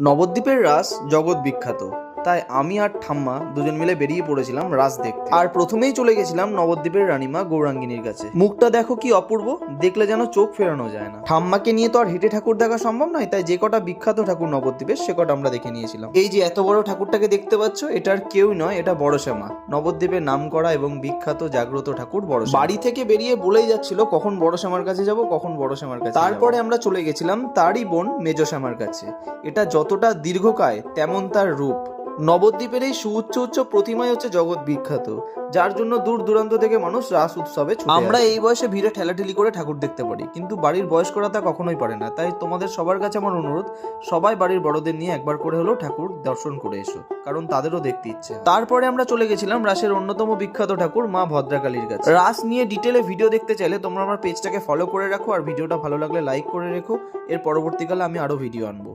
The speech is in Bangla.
নবদ্বীপের রাস জগৎ বিখ্যাত। তাই আমি আর ঠাম্মা দুজন মিলে বেরিয়ে পড়েছিলাম রাস দেখতে। আর প্রথমেই চলে গেছিলাম নবদ্বীপের রানীমা গৌরাঙ্গিনীর কাছে। মুখটা দেখো কি অপূর্ব, দেখলে যেন চোখ ফেরানো যায় না। ঠাম্মাকে নিয়ে তো আর হেঁটে ঠাকুর দেখা সম্ভব নয়, তাই যে কটা বিখ্যাত ঠাকুর নবদ্বীপের, সে কটা আমরা দেখে নিয়েছিলাম। এই যে এত বড় ঠাকুরটাকে দেখতে পাচ্ছ এটার কেউ নয়, এটা বড় শ্যামা নবদ্বীপের নাম করা এবং বিখ্যাত জাগ্রত ঠাকুর বড় বাড়ি থেকে বেরিয়ে বলেই যাচ্ছিল, কখন বড় শ্যামার কাছে যাব, কখন বড় শ্যামার কাছে তারপরে আমরা চলে গেছিলাম তারই বোন মেজ শ্যামার কাছে। এটা যতটা দীর্ঘকায়, তেমন তার রূপ। নবদ্বীপের এই সুউচ্চ উচ্চ প্রতিমাই হচ্ছে জগৎ বিখ্যাত যার জন্য দূর দূরান্ত থেকে মানুষ রাস উৎসবে আমরা এই বয়সে ভিড়ে ঠেলাঠেলি করে ঠাকুর দেখতে পারি কিন্তু বাড়ির বয়স্করা তা কখনোই পারে না। তাই তোমাদের সবার কাছে আমার অনুরোধ সবাই বাড়ির বড়দের নিয়ে একবার করে হলেও ঠাকুর দর্শন করে এসো কারণ তাদেরও দেখতে ইচ্ছে তারপরে আমরা চলে গেছিলাম রাসের অন্যতম বিখ্যাত ঠাকুর মা ভদ্রাকালীর কাছে। রাস নিয়ে ডিটেলে ভিডিও দেখতে চাইলে তোমরা আমার পেজটাকে ফলো করে রাখো আর ভিডিওটা ভালো লাগলে লাইক করে রেখো। এর পরবর্তীকালে আমি আরও ভিডিও আনব।